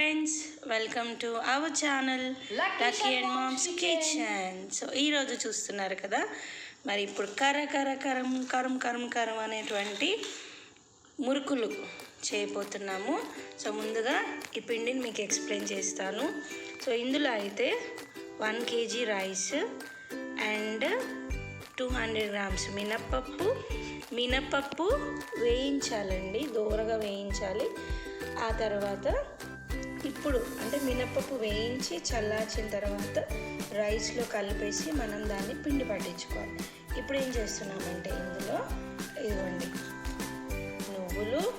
Friends welcome to our channel lucky and moms kitchen so ఈరోజు చూస్తున్నారు కదా మరి ఇప్పుడు కర కర కరం కరం కరం కరం అనేటువంటి మురుకులు చేయబోతున్నాము. సో ముందుగా ఈ పిండిని మీకు ఎక్స్ప్లెయిన్ చేస్తాను. సో ఇందులో అయితే one kg rice and two hundred grams మినప్పప్పు. మినప్పప్పు వేయించాలండి దూరగా వేయించాలి. ఆ తర్వాత ఇప్పుడు అంటే మినప్పప్పు వేయించి చల్లార్చిన తర్వాత రైస్లో కలిపేసి మనం దాన్ని పిండి పట్టించుకోవాలి. ఇప్పుడు ఏం చేస్తున్నామంటే ఇందులో ఇదిగోండి. నువ్వులు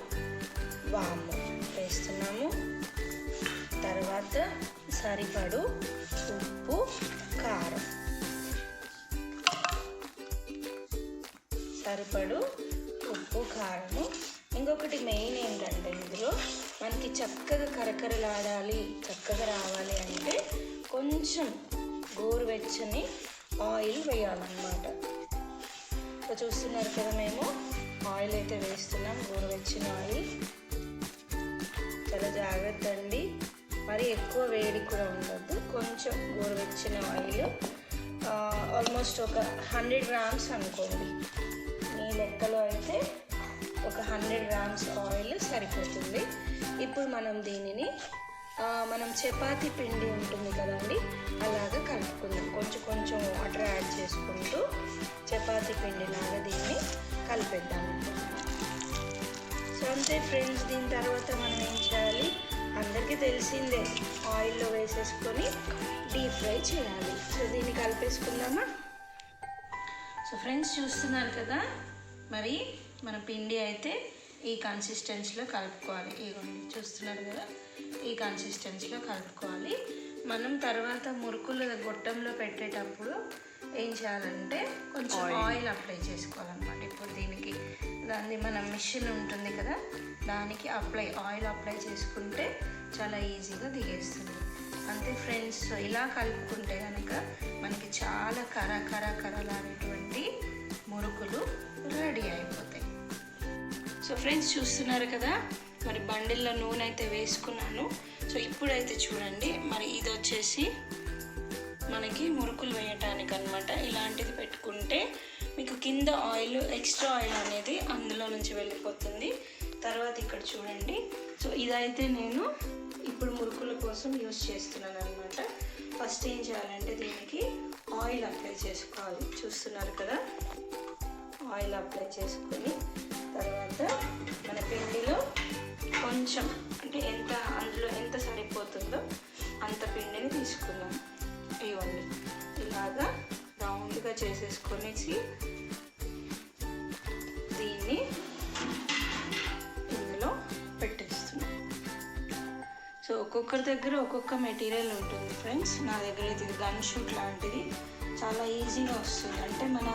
వాము వేస్తున్నాము. తర్వాత సరిపడు ఉప్పు కారం. సరిపడు ఉప్పు కారము. ఇంకొకటి మెయిన్ ఏంటంటే ఇందులో మనకి చక్కగా కరకరలాడాలి చక్కగా రావాలి అంటే కొంచెం గోరువెచ్చని ఆయిల్ వేయాలన్నమాట. సో చూస్తున్నారు కదా మేము ఆయిల్ అయితే వేస్తున్నాం గోరువెచ్చిన ఆయిల్. చాలా జాగ్రత్త అండి. మరి ఎక్కువ వేడి కూడా ఉండద్దు కొంచెం గోరువెచ్చిన ఆయిల్. ఆల్మోస్ట్ ఒక హండ్రెడ్ గ్రామ్స్ అనుకోండి. మీ లెక్కలో అయితే ఒక హండ్రెడ్ గ్రామ్స్ ఆయిల్ సరిపోతుంది. ఇప్పుడు మనం దీనిని మనం చపాతీ పిండి ఉంటుంది కదండి అలాగా కలుపుకుందాం. కొంచెం కొంచెం వాటర్ యాడ్ చేసుకుంటూ చపాతీ పిండి లాగా దీన్ని కలిపేద్దాం. సో అంతే ఫ్రెండ్స్ దీని తర్వాత మనం ఏం చేయాలి? అందరికీ తెలిసిందే ఆయిల్లో వేసేసుకొని డీప్ ఫ్రై చేయాలి. సో దీన్ని కలిపేసుకుందామా? సో ఫ్రెండ్స్ చూస్తున్నారు కదా? మరి మన పిండి అయితే ఈ కన్సిస్టెన్సీలో కలుపుకోవాలి. ఇదిగోండి చూస్తున్నారు కదా ఈ కన్సిస్టెన్సీలో కలుపుకోవాలి. మనం తర్వాత మురుకులు గొట్టంలో పెట్టేటప్పుడు ఏం చేయాలంటే కొంచెం ఆయిల్ అప్లై చేసుకోవాలన్నమాట. ఇప్పుడు దీనికి దాన్ని మన మిషన్ ఉంటుంది కదా దానికి అప్లై ఆయిల్ అప్లై చేసుకుంటే చాలా ఈజీగా దిగేస్తుంది. అంతే ఫ్రెండ్స్ ఇలా కలుపుకుంటే కనుక మనకి చాలా కర కర కరలాడేటువంటి మురుకులు రెడీ ఫ్రెండ్స్ చూస్తున్నారు కదా? మరి బండిల్లో నూనె అయితే వేసుకున్నాను. సో ఇప్పుడైతే చూడండి. మరి ఇది వచ్చేసి మనకి మురుకులు వేయటానికి అనమాట ఇలాంటిది పెట్టుకుంటే మీకు కింద ఆయిల్ ఎక్స్ట్రా ఆయిల్ అనేది అందులో నుంచి వెళ్ళిపోతుంది. తర్వాత ఇక్కడ చూడండి. సో ఇదైతే నేను ఇప్పుడు మురుకుల కోసం యూస్ చేస్తున్నాను అనమాట ఫస్ట్ ఏం చేయాలంటే దీనికి ఆయిల్ అప్లై చేసుకోవాలి. చూస్తున్నారు కదా? ఆయిల్ అప్లై చేసుకొని చేసేసుకొనేసి దీన్ని ఇందులో పెట్టేస్తున్నాం. సో ఒక్కొక్కరి దగ్గర ఒక్కొక్క మెటీరియల్ ఉంటుంది ఫ్రెండ్స్. నా దగ్గర అయితే ఇది గన్ షూట్ లాంటిది. చాలా ఈజీగా వస్తుంది. అంటే మన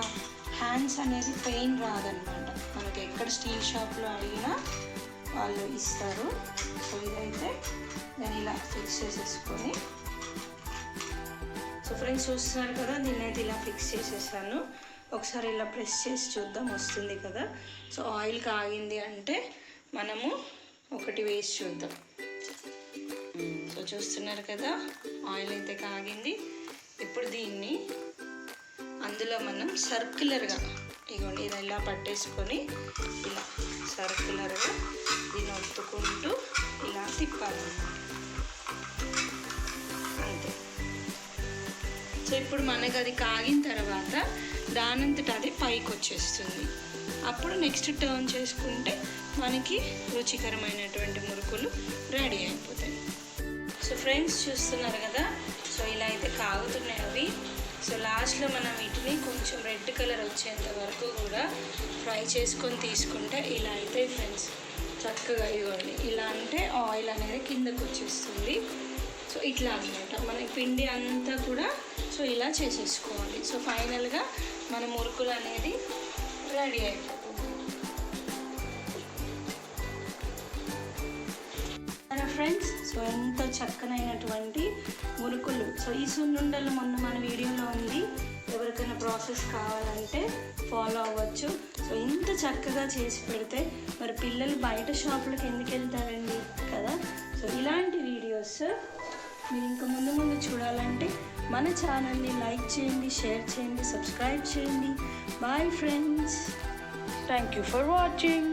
హ్యాండ్స్ అనేది పెయిన్ రాదనమాట. మనకి ఎక్కడ స్టీల్ షాప్లో అడిగినా వాళ్ళు ఇస్తారు. సో ఇదైతే నేను ఇలా ఫిక్స్ చేసేసుకొని సో ఫ్రెండ్స్ చూస్తున్నారు కదా దీన్ని అయితే ఇలా ఫిక్స్ చేసేసాను. ఒకసారి ఇలా ప్రెస్ చేసి చూద్దాం వస్తుంది కదా. సో ఆయిల్ కాగింది అంటే మనము ఒకటి వేసి చూద్దాం. సో చూస్తున్నారు కదా ఆయిల్ అయితే కాగింది. ఇప్పుడు దీన్ని అందులో మనం సర్క్యులర్గా ఇగోండి ఇది ఇలా పట్టేసుకొని ఇలా సర్క్యులర్గా దీన్ని ఒత్తుకుంటూ ఇలా తిప్పాలన్నమాట. సో ఇప్పుడు మనకు అది కాగిన తర్వాత దానంతట అది పైకి వచ్చేస్తుంది అప్పుడు నెక్స్ట్ టర్న్ చేసుకుంటే మనకి రుచికరమైనటువంటి మురుకులు రెడీ అయిపోతాయి. సో ఫ్రెండ్స్ చూస్తున్నారు కదా సో ఇలా అయితే కాగుతున్నాయి అవి. సో లాస్ట్లో మనం వీటిని కొంచెం రెడ్ కలర్ వచ్చేంత వరకు కూడా ఫ్రై చేసుకొని తీసుకుంటే ఇలా అయితే ఫ్రెండ్స్ చక్కగా ఇవ్వండి. ఇలా అంటే ఆయిల్ అనేది కిందకు వచ్చేస్తుంది. సో ఇట్లా అనమాట మన పిండి అంతా కూడా సో ఇలా చేసేసుకోవాలి. సో ఫైనల్గా మన మురుకులు అనేది రెడీ అయిపోతుంది ఫ్రెండ్స్ సో ఎంతో చక్కనైనటువంటి మురుకులు. సో ఈ సున్నుండలు మొన్న మన వీడియోలో ఉంది. ఎవరికైనా ప్రాసెస్ కావాలంటే ఫాలో అవ్వచ్చు. సో ఇంత చక్కగా చేసి పెడితే మరి పిల్లలు బయట షాపులకు ఎందుకు వెళ్తారండి కదా? సో ఇలాంటి వీడియోస్ మీరు ఇంకా ముందు ముందు చూడాలంటే మన ఛానల్ని లైక్ చేయండి షేర్ చేయండి సబ్స్క్రైబ్ చేయండి. Bye friends thank you for watching